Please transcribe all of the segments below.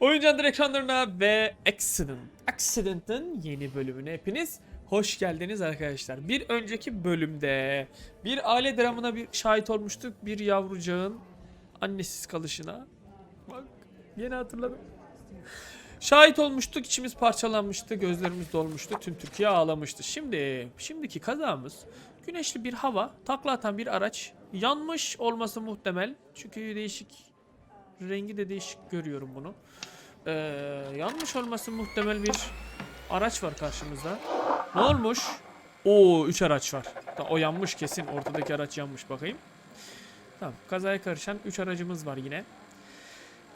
Oyuncu ekranlarına ve Accident. Accident'ın yeni bölümüne hepiniz hoş geldiniz arkadaşlar. Bir önceki bölümde bir aile dramına bir şahit olmuştuk. Bir yavrucağın annesiz kalışına. Bak yeni hatırladım. Şahit olmuştuk, içimiz parçalanmıştı, gözlerimiz dolmuştu, tüm Türkiye ağlamıştı. Şimdi, şimdiki kazamız güneşli bir hava, takla atan bir araç, yanmış olması muhtemel. Çünkü değişik, rengi de değişik görüyorum bunu. Ee, yanmış olması muhtemel bir araç var karşımızda. Ne olmuş? Oo 3 araç var. O yanmış kesin. Ortadaki araç yanmış bakayım. Tamam. Kazaya karışan 3 aracımız var yine.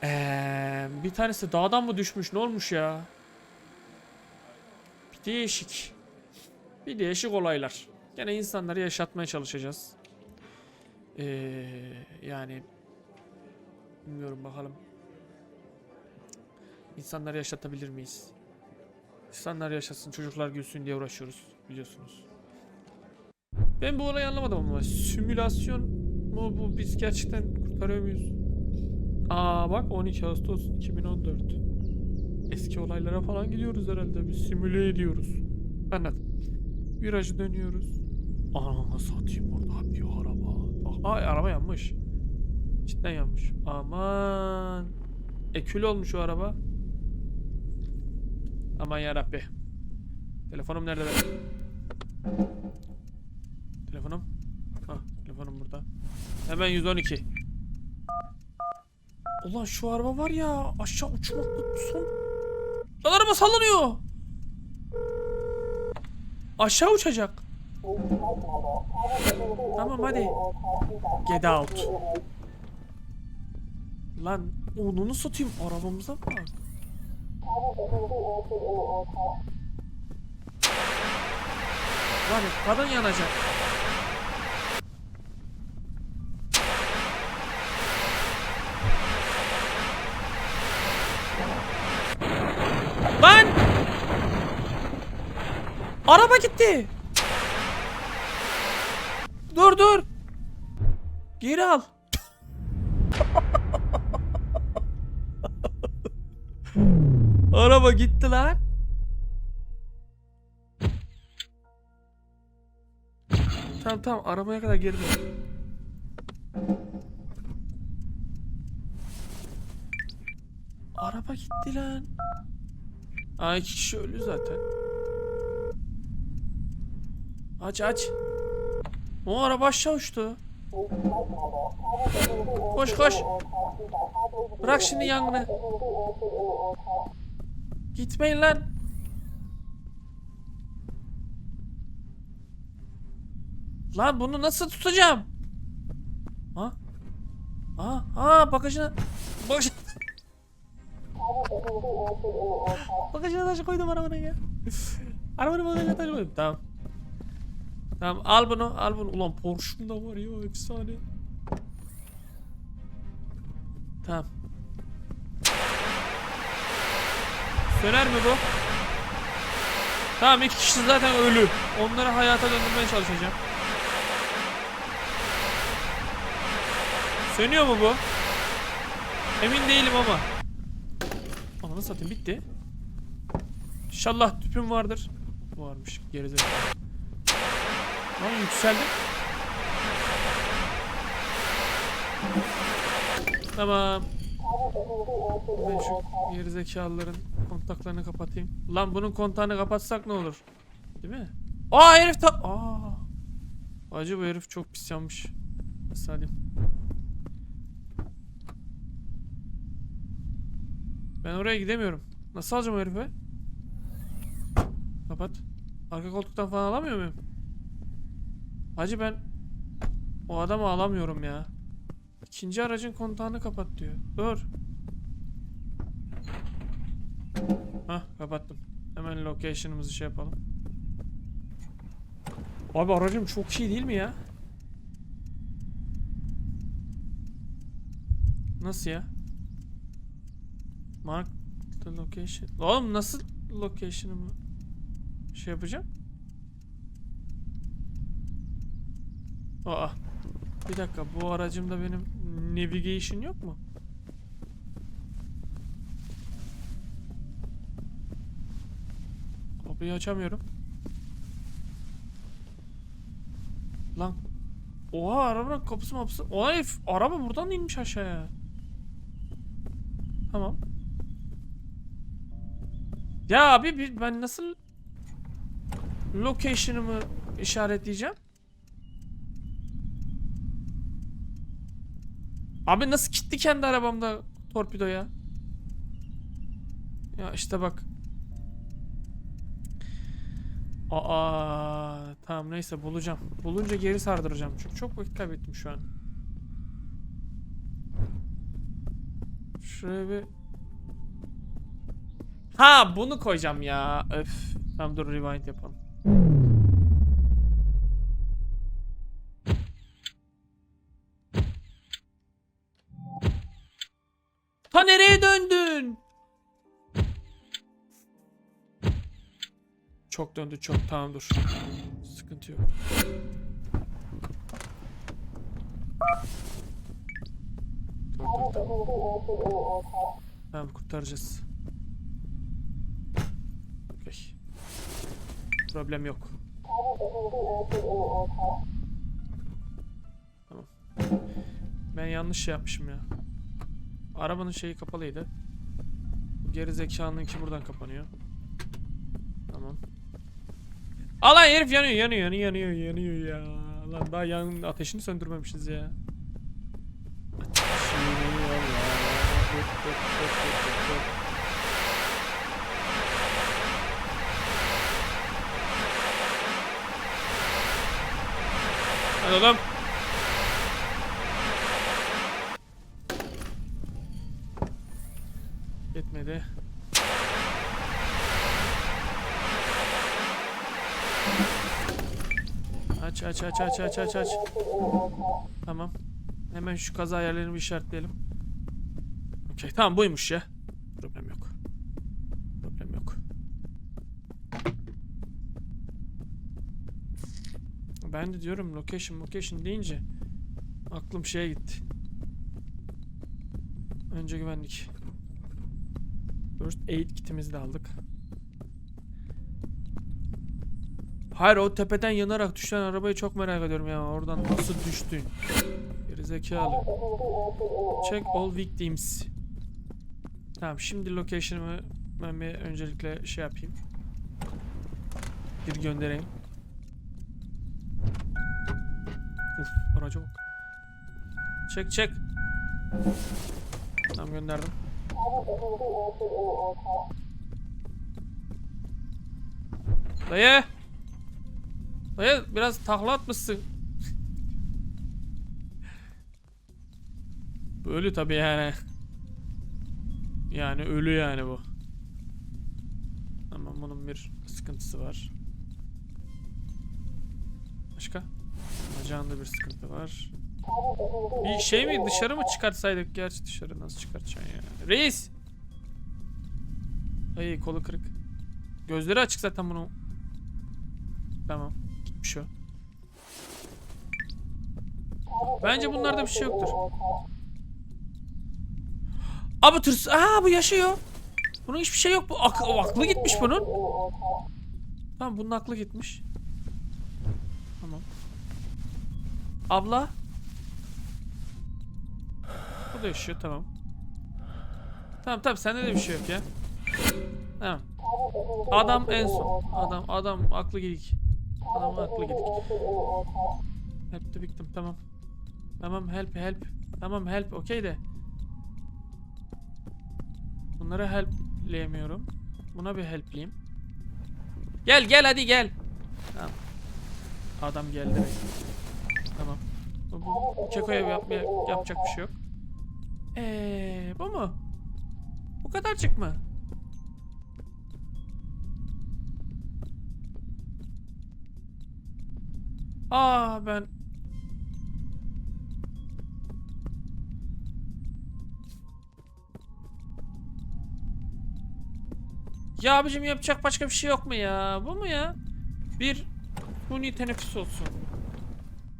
Ee, bir tanesi dağdan mı düşmüş? Ne olmuş ya? Bir değişik. Bir değişik olaylar. Gene insanları yaşatmaya çalışacağız. Ee, yani bilmiyorum bakalım. İnsanları yaşatabilir miyiz? İnsanlar yaşasın, çocuklar gülsün diye uğraşıyoruz biliyorsunuz. Ben bu olayı anlamadım ama simülasyon mu bu biz gerçekten kurtarıyor muyuz? Aa bak 12 Ağustos 2014. Eski olaylara falan gidiyoruz herhalde. Biz simüle ediyoruz. Anladım. Virajı dönüyoruz. Ananı satayım orada bir araba. Aa araba yanmış. Cidden yanmış. Aman. Ekül olmuş o araba. Aman yarabbi. Telefonum nerede? Telefonum. Ha, telefonum burada. Hemen 112. Ulan şu araba var ya aşağı uçmak son. Lan araba sallanıyor. Aşağı uçacak. Tamam hadi. Get out. Lan onunu satayım arabamıza bak. Var ya kadın yanacak. Lan! Araba gitti. Dur dur. Geri al. Araba gitti lan. Tamam tamam arabaya kadar geri. Araba gitti lan. Aa iki kişi ölü zaten. Aç aç. O araba aşağı uçtu. Koş koş. Bırak şimdi yangını. Gitmeyin lan. Lan bunu nasıl tutacağım? Ha? Ha? Ha bagajına bagaj Bagajına taşı koydum arabanın ya. Arabanın bagajına taşı koydum. Tamam. Tamam al bunu al bunu. Ulan Porsche'um da var ya efsane. Tamam. Söner mi bu? Tamam iki kişi zaten ölü. Onları hayata döndürmeye çalışacağım. Sönüyor mu bu? Emin değilim ama. Ananı satayım bitti. İnşallah tüpüm vardır. Varmış gerizekalı. Lan yükseldim. Tamam. Ben şu gerizekalıların kontaklarını kapatayım. Lan bunun kontağını kapatsak ne olur? Değil mi? Aa herif ta... Aa. Acı bu herif çok pis yanmış. Salim. Ben oraya gidemiyorum. Nasıl alacağım herifi? Kapat. Arka koltuktan falan alamıyor muyum? Hacı ben o adamı alamıyorum ya. İkinci aracın kontağını kapat diyor. Dur. Hah kapattım. Hemen location'ımızı şey yapalım. Abi aracım çok iyi değil mi ya? Nasıl ya? Mark the location. Oğlum nasıl location'ımı şey yapacağım? Aa. Bir dakika bu aracımda benim navigation yok mu? Kapıyı açamıyorum. Lan. Oha arabanın kapısı mapısı. Herif, araba buradan inmiş aşağıya. Tamam. Ya abi ben nasıl location'ımı işaretleyeceğim? Abi nasıl kilitli kendi arabamda torpido ya? Ya işte bak. Aa tamam neyse bulacağım. Bulunca geri sardıracağım. Çünkü çok vakit kaybettim şu an. Şuraya bir... Ha bunu koyacağım ya. Öf. Tamam dur rewind yapalım. Çok döndü çok tamam dur. Sıkıntı yok. Dur, tamam. Kurtaracağız. Okey. Problem yok. Tamam. Ben yanlış şey yapmışım ya. Arabanın şeyi kapalıydı. Geri zekanınki buradan kapanıyor. Tamam. Alan herif yanıyor yanıyor yanıyor yanıyor yanıyor ya. Lan daha yan ateşini söndürmemişiz ya. Ateşi yanıyor ya. Hop, hop, hop, hop, hop. Hadi oğlum. Yetmedi. Aç aç aç aç aç aç aç. Tamam. Hemen şu kaza yerlerini bir işaretleyelim. Okey tamam buymuş ya. Problem yok. Problem yok. Ben de diyorum location location deyince aklım şeye gitti. Önce güvenlik. First aid kitimizi de aldık. Hayır o tepeden yanarak düşen arabayı çok merak ediyorum ya. Oradan nasıl düştün? Gerizekalı. Check all victims. Tamam şimdi location'ımı ben bir öncelikle şey yapayım. Bir göndereyim. Uf araca bak. Çek çek. Tamam gönderdim. Dayı. Dayı biraz takla atmışsın. Ölü tabii yani. Yani ölü yani bu. Ama bunun bir sıkıntısı var. Başka? Bacağında bir sıkıntı var. Bir şey mi dışarı mı çıkartsaydık? Gerçi dışarı nasıl çıkartacaksın ya? Reis! Ay kolu kırık. Gözleri açık zaten bunu. Tamam. Gitmiş o. Bence bunlarda bir şey yoktur. Abi tırs... Aa bu yaşıyor. Bunun hiçbir şey yok. Bu ak aklı gitmiş bunun. Tamam bunun aklı gitmiş. Tamam. Abla. O da yaşıyor tamam. Tamam tamam sende de bir şey yok ya. Tamam. Adam en son. Adam adam aklı gidik. Adam aklı gidik. Help the victim tamam. Tamam help help. Tamam help okey de. Bunları helpleyemiyorum. Buna bir helpleyeyim. Gel gel hadi gel. Tamam. Adam geldi. Tamam. Bu, Keko'ya yapmaya yapacak bir şey yok. Eee bu mu? Bu kadarcık mı? Aa ben Ya abicim yapacak başka bir şey yok mu ya? Bu mu ya? Bir suni teneffüs olsun.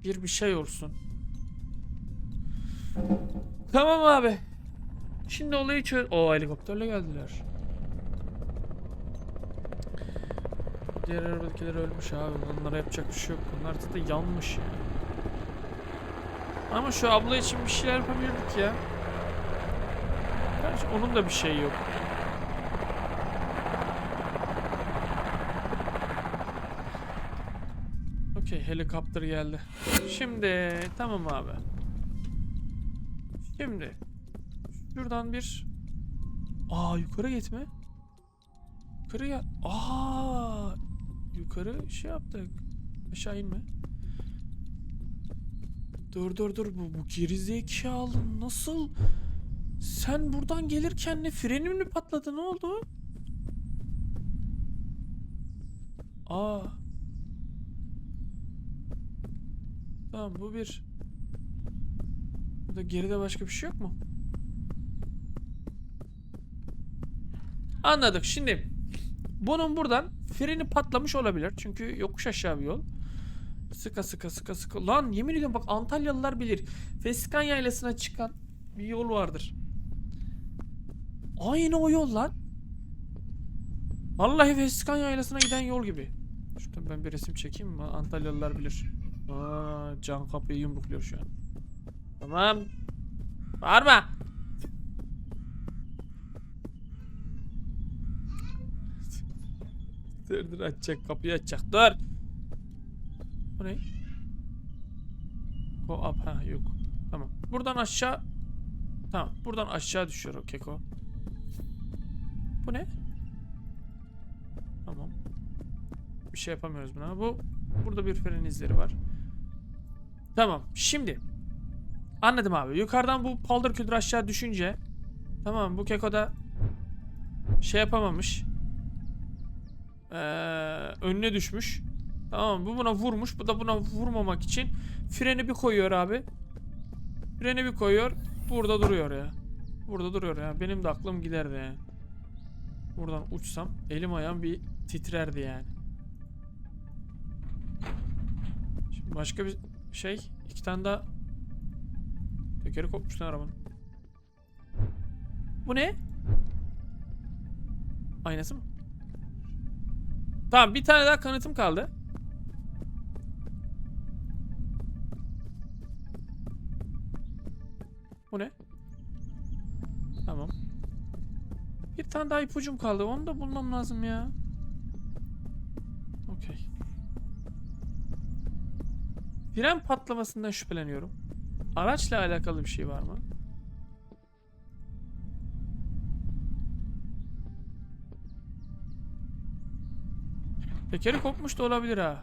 Bir bir şey olsun. Tamam abi. Şimdi olayı çöz... O helikopterle geldiler. Diğer arabadakiler ölmüş abi. Bunlara yapacak bir şey yok. Bunlar da yanmış ya. Ama şu abla için bir şeyler yapabilirdik ya. Gerçi onun da bir şeyi yok. Okey helikopter geldi. Şimdi tamam abi. Şimdi şuradan bir Aa yukarı gitme. Yukarı gel. Aa yukarı şey yaptık. Aşağı inme. Dur dur dur bu, bu gerizekalı nasıl? Sen buradan gelirken ne frenin mi patladı ne oldu? Aa. Tamam bu bir. Burada geride başka bir şey yok mu? Anladık. Şimdi bunun buradan freni patlamış olabilir. Çünkü yokuş aşağı bir yol. Sıka sıka sıka sıka. Lan yemin ediyorum bak Antalyalılar bilir. Feskan yaylasına çıkan bir yol vardır. Aynı o yol lan. Vallahi Feskan yaylasına giden yol gibi. Şuradan ben bir resim çekeyim mi? Antalyalılar bilir. Aa, can kapıyı yumrukluyor şu an. Tamam. Bağırma. Dur dur açacak kapıyı açacak dur. Bu ne? Go up ha yok. Tamam. Buradan aşağı Tamam. Buradan aşağı düşüyor o keko. Bu ne? Tamam. Bir şey yapamıyoruz buna. Bu burada bir fren izleri var. Tamam. Şimdi anladım abi. Yukarıdan bu paldır küldür aşağı düşünce tamam bu keko da şey yapamamış. Ee, önüne düşmüş. Tamam bu buna vurmuş. Bu da buna vurmamak için freni bir koyuyor abi. Freni bir koyuyor. Burada duruyor ya. Burada duruyor ya. Benim de aklım giderdi yani. Buradan uçsam elim ayağım bir titrerdi yani. Şimdi başka bir şey. iki tane daha tekeri kopmuş lan arabanın. Bu ne? Aynası mı? Tamam bir tane daha kanıtım kaldı. Bu ne? Tamam. Bir tane daha ipucum kaldı. Onu da bulmam lazım ya. Okey. Fren patlamasından şüpheleniyorum. Araçla alakalı bir şey var mı? Tekeri kopmuş da olabilir ha.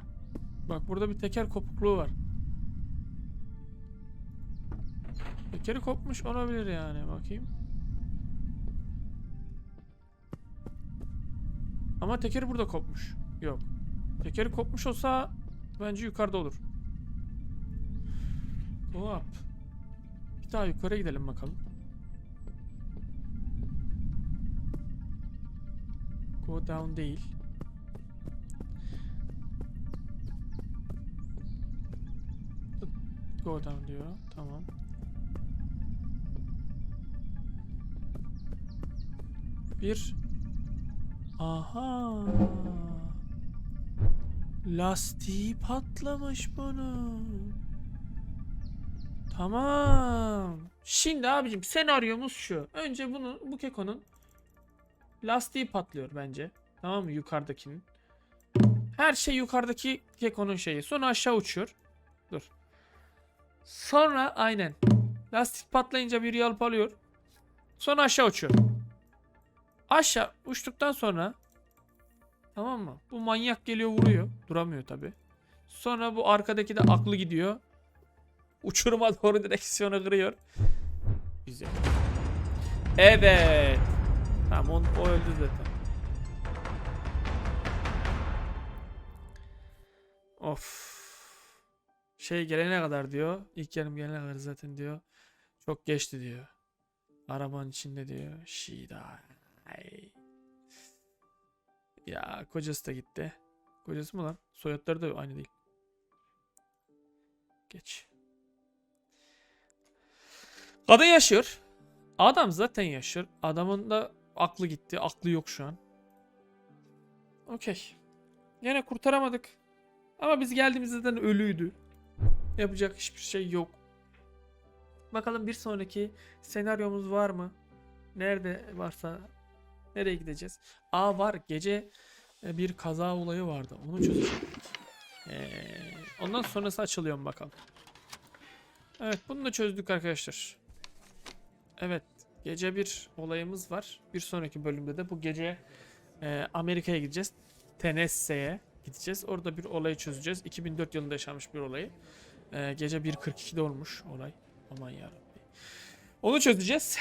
Bak burada bir teker kopukluğu var. Tekeri kopmuş olabilir yani bakayım. Ama tekeri burada kopmuş. Yok. Tekeri kopmuş olsa bence yukarıda olur. Go up. Bir daha yukarı gidelim bakalım. Go down değil. Go down diyor. Tamam. Bir. Aha. Lastiği patlamış bunun. Tamam. Şimdi abicim senaryomuz şu. Önce bunu bu kekonun lastiği patlıyor bence. Tamam mı yukarıdakinin. Her şey yukarıdaki kekonun şeyi. Sonra aşağı uçuyor. Sonra aynen. Lastik patlayınca bir yalpalıyor. Sonra aşağı uçuyor. Aşağı uçtuktan sonra tamam mı? Bu manyak geliyor vuruyor. Duramıyor tabi. Sonra bu arkadaki de aklı gidiyor. Uçuruma doğru direksiyonu kırıyor. Güzel. Evet. Tamam o, o öldü zaten. Of. Şey gelene kadar diyor. İlk yarım gelene kadar zaten diyor. Çok geçti diyor. Arabanın içinde diyor. Şida. Ya kocası da gitti. Kocası mı lan? Soyadları da aynı değil. Geç. Kadın yaşıyor. Adam zaten yaşıyor. Adamın da aklı gitti. Aklı yok şu an. Okey. Yine kurtaramadık. Ama biz geldiğimizde zaten ölüydü. Yapacak hiçbir şey yok. Bakalım bir sonraki senaryomuz var mı? Nerede varsa nereye gideceğiz? Aa var. Gece e, bir kaza olayı vardı. Onu çözeceğim. Ee, ondan sonrası açılıyor mu bakalım. Evet bunu da çözdük arkadaşlar. Evet gece bir olayımız var. Bir sonraki bölümde de bu gece e, Amerika'ya gideceğiz. Tennessee'ye gideceğiz. Orada bir olayı çözeceğiz. 2004 yılında yaşanmış bir olayı. E, gece 1.42'de olmuş olay. Aman yarabbi. Onu çözeceğiz.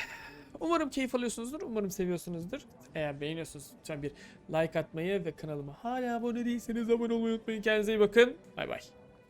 Umarım keyif alıyorsunuzdur. Umarım seviyorsunuzdur. Eğer beğeniyorsanız lütfen bir like atmayı ve kanalıma hala abone değilseniz abone olmayı unutmayın. Kendinize iyi bakın. Bay bay.